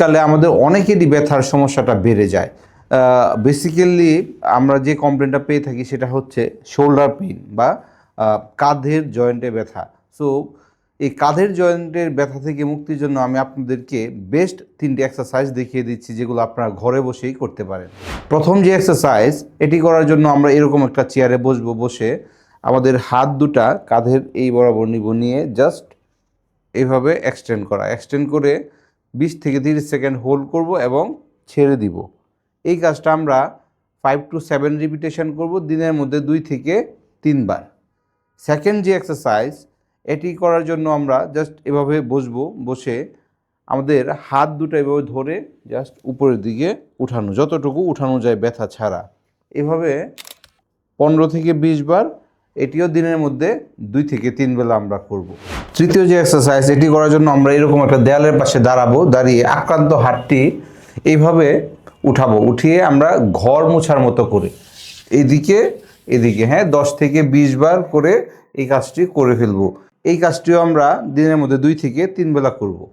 কালে আমাদের অনেকেরই ব্যথার সমস্যাটা বেড়ে যায়। বেসিক্যালি আমরা যে কমপ্লেনটা পেয়ে থাকি সেটা হচ্ছে শোল্ডার পেইন বা কাঁধের জয়েন্টে ব্যথা। সো এই কাঁধের জয়েন্টের ব্যথা থেকে মুক্তির জন্য আমি আপনাদেরকে বেস্ট তিনটি এক্সারসাইজ দেখিয়ে দিচ্ছি, যেগুলো আপনারা ঘরে বসেই করতে পারেন। প্রথম যে এক্সারসাইজ এটি করার জন্য আমরা এরকম একটা চেয়ারে বসবো, বসে আমাদের হাত দুটা কাঁধের এই বরাবর নিব, নিয়ে জাস্ট এইভাবে এক্সটেন্ড করা। এক্সটেন্ড করে বিশ থেকে তিরিশ সেকেন্ড হোল্ড করব এবং ছেড়ে দিব। এই কাজটা আমরা ফাইভ টু সেভেন রিপিটেশন করব দিনের মধ্যে দুই থেকে তিনবার। সেকেন্ড যে এক্সারসাইজ এটি করার জন্য আমরা জাস্ট এভাবে বসবো, বসে আমাদের হাত দুটো এভাবে ধরে জাস্ট উপরের দিকে উঠানো, যতটুকু উঠানো যায় ব্যথা ছাড়া। এভাবে পনেরো থেকে বিশ বার এটিও দিনের মধ্যে দুই থেকে তিন বেলা আমরা করব। তৃতীয় যে এক্সারসাইজ এটি করার জন্য আমরা এরকম একটা দেয়ালের পাশে দাঁড়াবো, দাঁড়িয়ে আক্রান্ত হাতটি এইভাবে উঠাবো, উঠিয়ে আমরা ঘর মোছার মতো করে এদিকে এদিকে হ্যাঁ দশ থেকে বিশ বার করে এই কাজটি করে ফেলব এই কাজটিও আমরা দিনের মধ্যে দুই থেকে তিন বেলা করব।